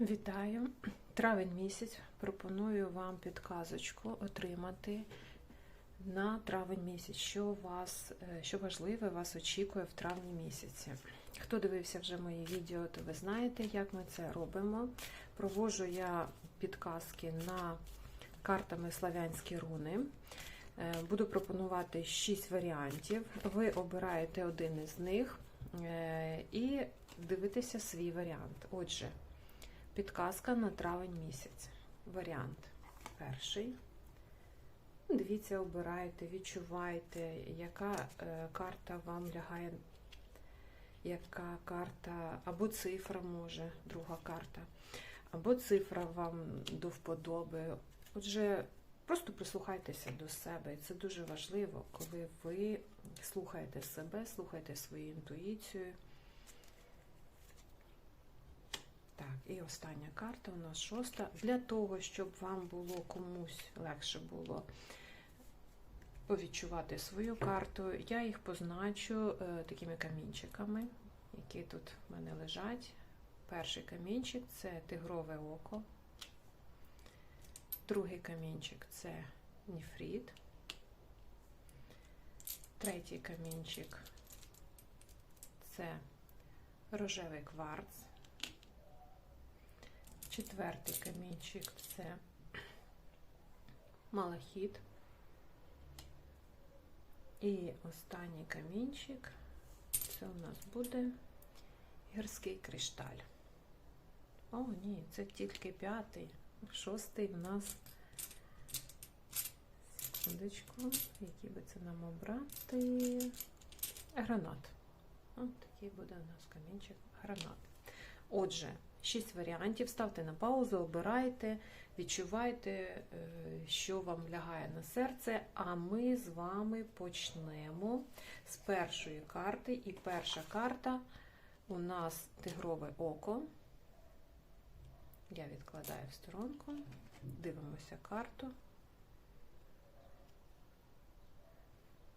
Вітаю! Травень місяць. Пропоную вам підказочку отримати на травень місяць, що вас, е, що важливе вас очікує в травні місяці. Хто дивився вже мої відео, то ви знаєте, як ми це робимо. Провожу я підказки на картами славянські руни. Е, Буду пропонувати 6 варіантів. Ви обираєте один із них е, і дивитеся свій варіант. Отже, підказка на травень місяць. Варіант перший. Дивіться, обирайте, відчувайте, яка е, карта вам лягає, яка карта, або цифра може, друга карта, або цифра вам до вподоби. Отже, просто прислухайтеся до себе. І це дуже важливо, коли ви слухаєте себе, слухаєте свою інтуїцію. Так, і остання карта у нас шоста. Для того, щоб вам було комусь легше було повідчувати свою карту, я їх позначу е, такими камінчиками, які тут в мене лежать. Перший камінчик це тигрове око. Другий камінчик це ніфріт. Третій камінчик це рожевий кварц. Четвертий камінчик це малахіт. І останній камінчик це у нас буде гірський кришталь. О, ні, це тільки п'ятий. Шостий в нас. Секундочку, який би це нам обрати? Гранат. От такий буде у нас камінчик гранат. Отже, шість варіантів. Ставте на паузу, обирайте, відчувайте, е, що вам лягає на серце. А ми з вами почнемо з першої карти. І перша карта у нас тигрове око. Я відкладаю в сторонку, дивимося карту.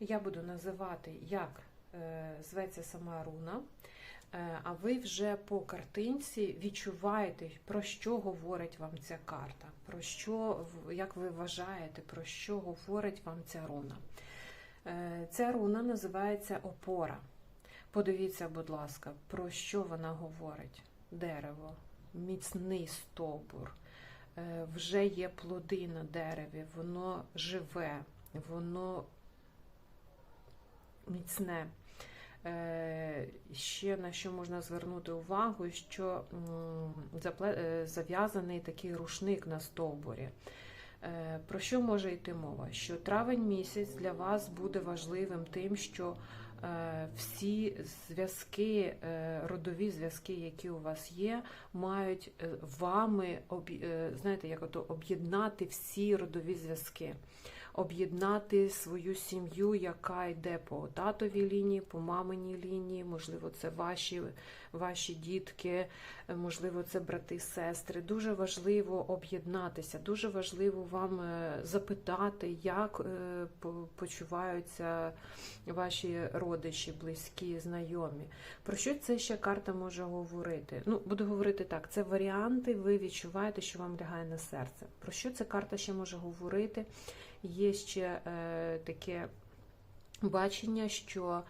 Я буду називати, як е, зветься сама руна, а ви вже по картинці відчуваєте, про що говорить вам ця карта, про що, як ви вважаєте, про що говорить вам ця руна. Е, ця руна називається опора. Подивіться, будь ласка, про що вона говорить? Дерево, міцний стовбур, е, вже є плоди на дереві, воно живе, воно міцне. Е, Ще на що можна звернути увагу, що зав'язаний такий рушник на стовбурі. Е, Про що може йти мова? Що травень місяць для вас буде важливим тим, що всі зв'язки, родові зв'язки, які у вас є, мають вами знаєте, як об'єднати всі родові зв'язки, об'єднати свою сім'ю, яка йде по татовій лінії, по маминій лінії, можливо, це ваші, ваші дітки, можливо, це брати, сестри. Дуже важливо об'єднатися, дуже важливо вам запитати, як почуваються ваші родичі, близькі, знайомі. Про що це ще карта може говорити? Ну, буду говорити так: це варіанти, ви відчуваєте, що вам лягає на серце. Про що ця карта ще може говорити? Є ще е, таке бачення, що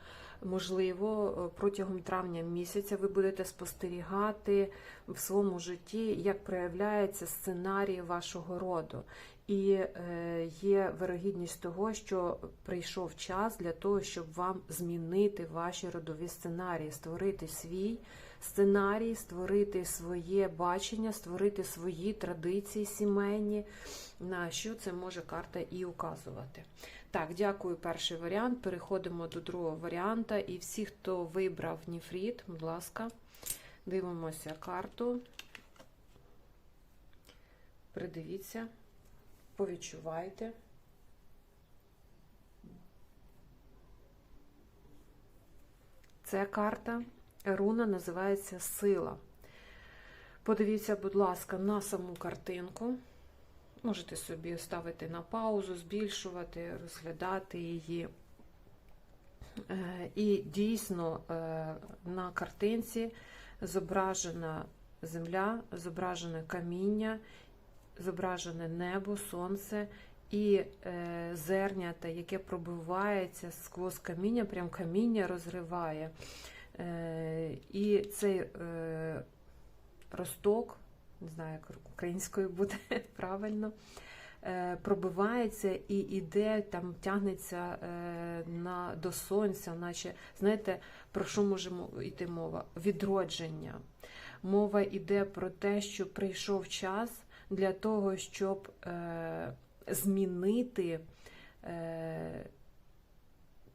можливо протягом травня місяця ви будете спостерігати в своєму житті, як проявляється сценарій вашого роду. І е, є вирогідність того, що прийшов час для того, щоб вам змінити ваші родові сценарії, створити свій сценарій, створити своє бачення, створити свої традиції сімейні, на що це може карта і указувати. Так, дякую, перший варіант. Переходимо до другого варіанта. І всі, хто вибрав Ніфріт, будь ласка, дивимося карту. Придивіться, повідчувайте. Це карта. Руна називається Сила. Подивіться, будь ласка, на саму картинку. Можете собі ставити на паузу, збільшувати, розглядати її. І дійсно на картинці зображена земля, зображене каміння, зображене небо, сонце і е, зернята, яке пробивається сквозь каміння, прям каміння розриває. Е, і цей е, росток, не знаю, як українською буде правильно, е, пробивається і іде, там тягнеться на, до сонця, наче, знаєте, про що може йти мова? Відродження. Мова йде про те, що прийшов час для того, щоб змінити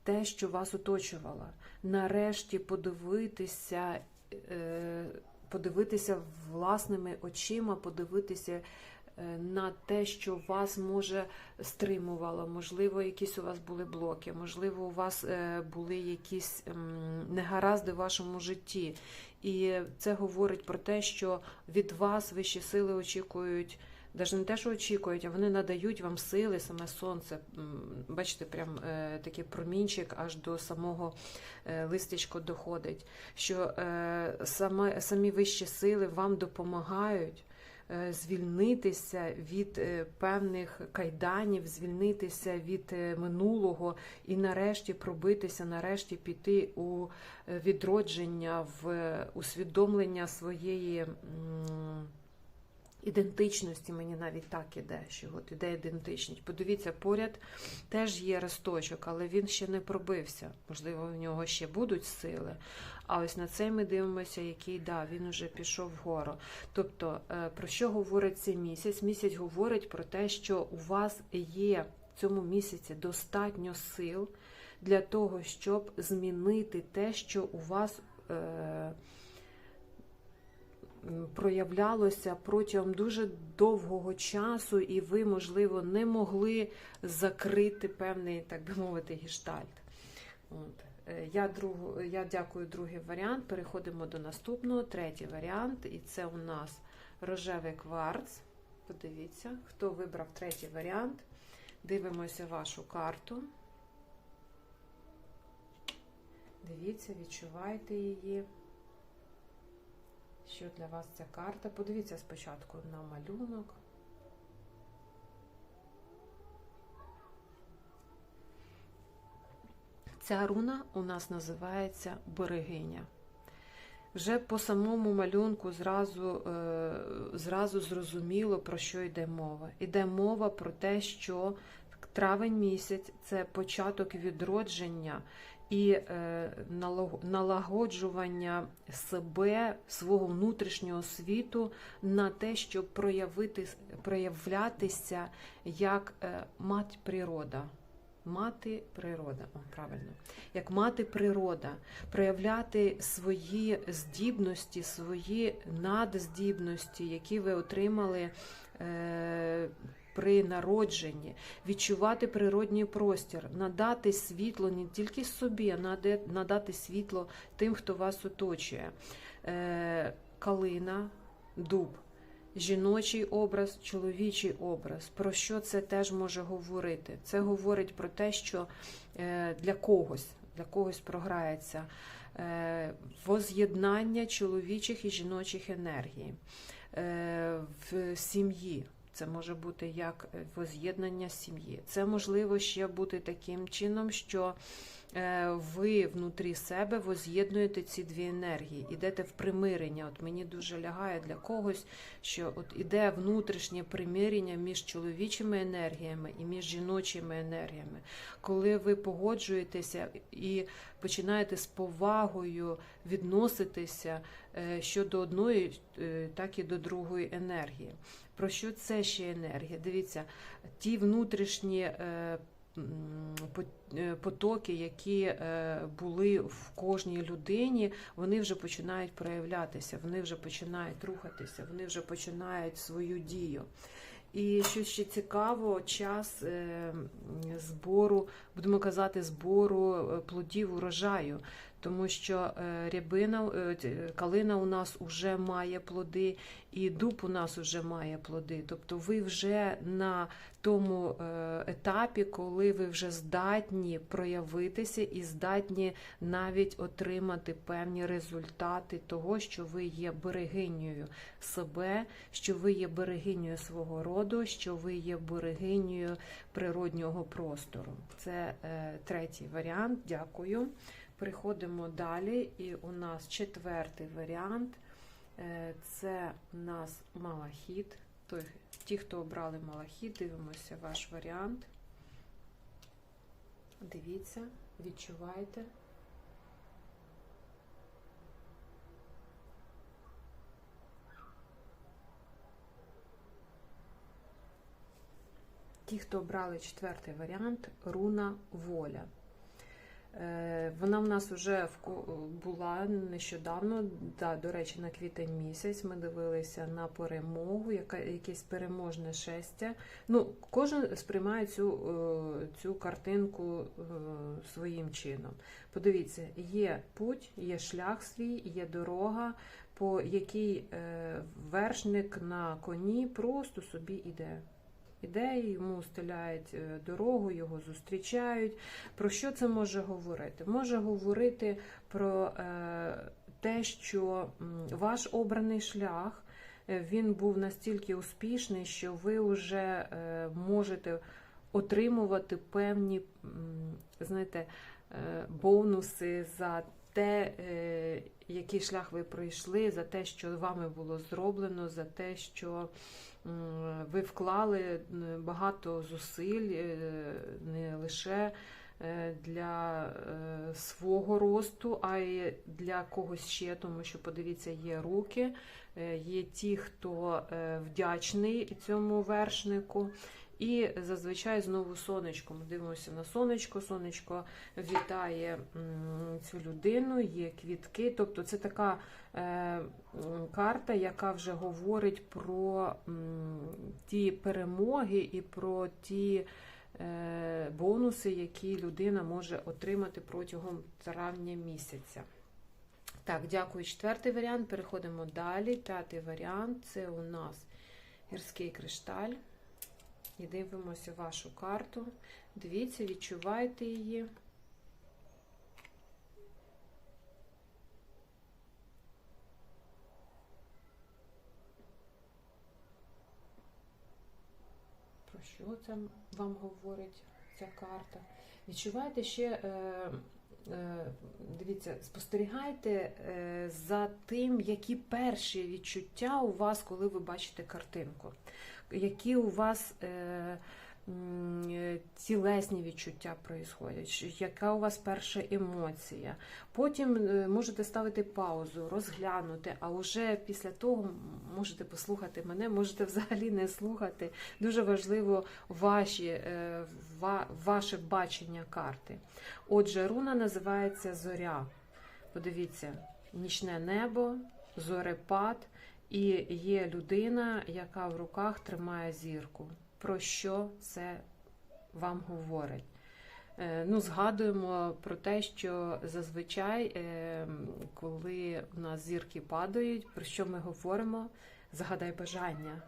те, що вас оточувало. Нарешті подивитися, е, подивитися власними очима, подивитися е, на те, що вас може стримувало. Можливо, якісь у вас були блоки, можливо, у вас е, були якісь ем, негаразди в вашому житті. І це говорить про те, що від вас вищі сили очікують. Навіть не те, що очікують, а вони надають вам сили, саме сонце. Бачите, прям е, такий промінчик аж до самого е, листечка доходить. Що е, саме, самі вищі сили вам допомагають е, звільнитися від е, певних кайданів, звільнитися від е, минулого і нарешті пробитися, нарешті піти у е, відродження, в е, усвідомлення своєї. м, Ідентичності мені навіть так іде, що от іде ідентичність. Подивіться, поряд теж є росточок, але він ще не пробився. Можливо, в нього ще будуть сили. А ось на цей ми дивимося, який да, він уже пішов вгору. Тобто, е, про що говорить цей місяць? Місяць говорить про те, що у вас є в цьому місяці достатньо сил для того, щоб змінити те, що у вас. Е- проявлялося протягом дуже довгого часу, і ви, можливо, не могли закрити певний, так би мовити, гештальт. От. Е, Я, другу, я дякую другий варіант. Переходимо до наступного, третій варіант, і це у нас рожевий кварц. Подивіться, хто вибрав третій варіант. Дивимося вашу карту. Дивіться, відчувайте її. Що для вас ця карта? Подивіться спочатку на малюнок. Ця руна у нас називається берегиня. Вже по самому малюнку зразу, е, зразу зрозуміло, про що йде мова. Йде мова про те, що травень місяць це початок відродження і е, налагоджування себе, свого внутрішнього світу на те, щоб проявити, проявлятися як е, мать природа. Мати природа, о, правильно, як мати природа, проявляти свої здібності, свої надздібності, які ви отримали е, при народженні, відчувати природній простір, надати світло не тільки собі, а надати світло тим, хто вас оточує. Е, калина, дуб. Жіночий образ, чоловічий образ. Про що це теж може говорити? Це говорить про те, що е, для когось, для когось програється е, воз'єднання чоловічих і жіночих енергій в сім'ї. Це може бути як воз'єднання сім'ї. Це можливо ще бути таким чином, що е, ви внутрі себе воз'єднуєте ці дві енергії, ідете в примирення. От мені дуже лягає для когось, що от іде внутрішнє примирення між чоловічими енергіями і між жіночими енергіями. Коли ви погоджуєтеся і починаєте з повагою відноситися е, що до одної, е, так і до другої енергії. Про що це ще енергія? Дивіться, ті внутрішні е, е, потоки, які е, були в кожній людині, вони вже починають проявлятися, вони вже починають рухатися, вони вже починають свою дію. І що ще цікаво, час е, збору, будемо казати, збору е, плодів урожаю. Тому що е, рябина, е, калина у нас вже має плоди, і дуб у нас вже має плоди. Тобто ви вже на тому е, етапі, коли ви вже здатні проявитися і здатні навіть отримати певні результати того, що ви є берегинею себе, що ви є берегинею свого роду, що ви є берегинею природнього простору. Це е, третій варіант. Дякую. Переходимо далі, і у нас четвертий варіант. Е, Це у нас малахіт. Ті, хто обрали малахіт, дивимося ваш варіант. Дивіться, відчувайте. Ті, хто обрали четвертий варіант, руна воля. Е, Вона в нас вже була нещодавно, да, до речі, на квітень місяць. Ми дивилися на перемогу, яка, якесь переможне шестя. Ну, Кожен сприймає цю, е, цю картинку е, своїм чином. Подивіться, є путь, є шлях свій, є дорога, по якій вершник на коні просто собі іде. Йому стеляють дорогу, його зустрічають. Про що це може говорити? Може говорити про е, те, що ваш обраний шлях він був настільки успішний, що ви вже е, можете отримувати певні, знаєте, е, бонуси за те, який шлях ви пройшли, за те, що вами було зроблено, за те, що ви вклали багато зусиль не лише для свого росту, а й для когось ще, тому що, подивіться, є руки, є ті, хто вдячний цьому вершнику. І зазвичай знову сонечко. Ми дивимося на сонечко. Сонечко вітає цю людину, є квітки. Тобто це така е, карта, яка вже говорить про ті перемоги і про ті е, бонуси, які людина може отримати протягом травня місяця. Так, дякую. Четвертий варіант. Переходимо далі. П'ятий варіант це у нас гірський кришталь. І дивимося вашу карту. Дивіться, відчувайте її. Про що це вам говорить ця карта? Відчувайте ще, е, е, дивіться, спостерігайте е, за тим, які перші відчуття у вас, коли ви бачите картинку які у вас е, тілесні відчуття проїсходять, яка у вас перша емоція. Потім е, можете ставити паузу, розглянути, а вже після того можете послухати мене, можете взагалі не слухати. Дуже важливо ваші, е, ваше бачення карти. Отже, руна називається Зоря. Подивіться, нічне небо, зорепад. І є людина, яка в руках тримає зірку. Про що це вам говорить? Е, ну, Згадуємо про те, що зазвичай, е, коли у нас зірки падають, про що ми говоримо? Загадай бажання.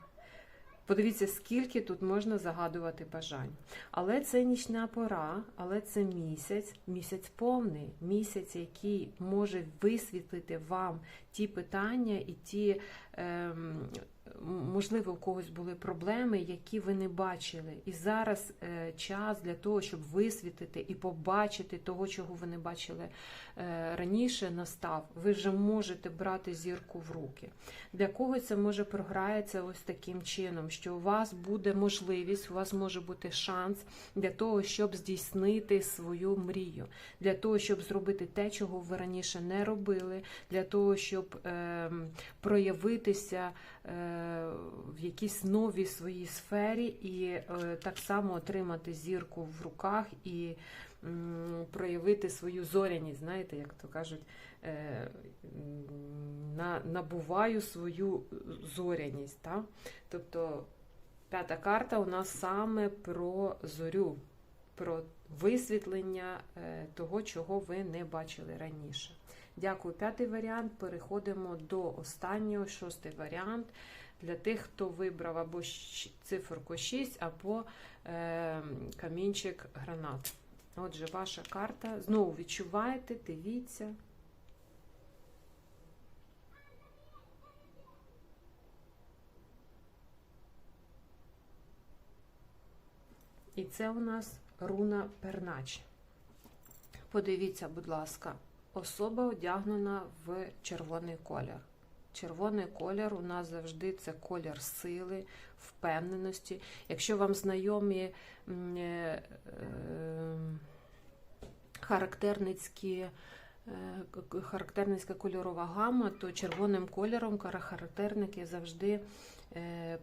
Подивіться, скільки тут можна загадувати бажань. Але це нічна пора, але це місяць, місяць повний, місяць, який може висвітлити вам ті питання і ті. Ем, можливо, у когось були проблеми, які ви не бачили. І зараз е, час для того, щоб висвітлити і побачити того, чого ви не бачили е, раніше, настав. Ви вже можете брати зірку в руки. Для когось це може програється ось таким чином, що у вас буде можливість, у вас може бути шанс для того, щоб здійснити свою мрію, для того, щоб зробити те, чого ви раніше не робили, для того, щоб е, проявитися. Е, в якійсь новій своїй сфері і е, так само отримати зірку в руках і проявити свою зоряність, знаєте, як то кажуть, е, набуваю свою зоряність. Так? Тобто п'ята карта у нас саме про зорю, про висвітлення того, чого ви не бачили раніше. Дякую. П'ятий варіант. Переходимо до останнього, шостий варіант. Для тих, хто вибрав або циферку 6, або е, камінчик гранат. Отже, ваша карта. Знову відчуваєте, дивіться. І це у нас руна пернач. Подивіться, будь ласка, особа одягнена в червоний колір. Червоний колір у нас завжди це колір сили, впевненості. Якщо вам знайомі е, е, характерницькі, е, характерницька кольорова гама, то червоним кольором характерники завжди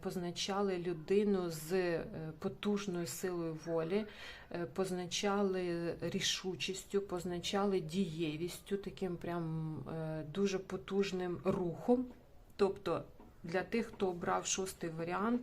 позначали людину з е, потужною силою волі, е, позначали рішучістю, позначали дієвістю, таким прям е, дуже потужним рухом. Тобто для тих, хто обрав шостий варіант,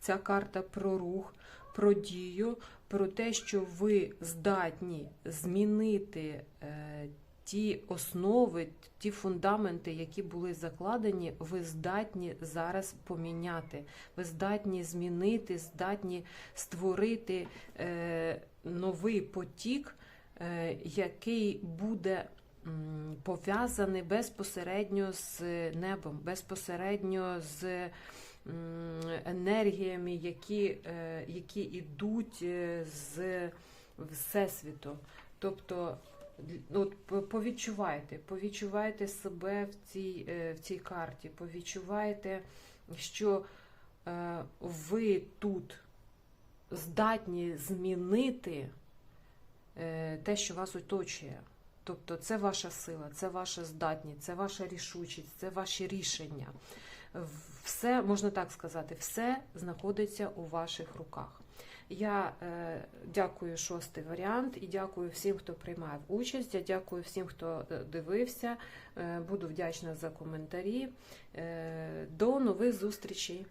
ця карта про рух, про дію, про те, що ви здатні змінити е, ті основи, ті фундаменти, які були закладені, ви здатні зараз поміняти. Ви здатні змінити, здатні створити е, новий потік, е, який буде пов'язаний безпосередньо з небом, безпосередньо з енергіями, які, е, які йдуть з Всесвіту. Тобто, от повідчувайте, повідчувайте себе в цій, е, в цій карті, повідчувайте, що е, ви тут здатні змінити е, те, що вас оточує. Тобто це ваша сила, це ваша здатність, це ваша рішучість, це ваші рішення. Все, можна так сказати, все знаходиться у ваших руках. Я е, дякую шостий варіант і дякую всім, хто приймав участь. Я дякую всім, хто е, дивився. Е, буду вдячна за коментарі. До нових зустрічей!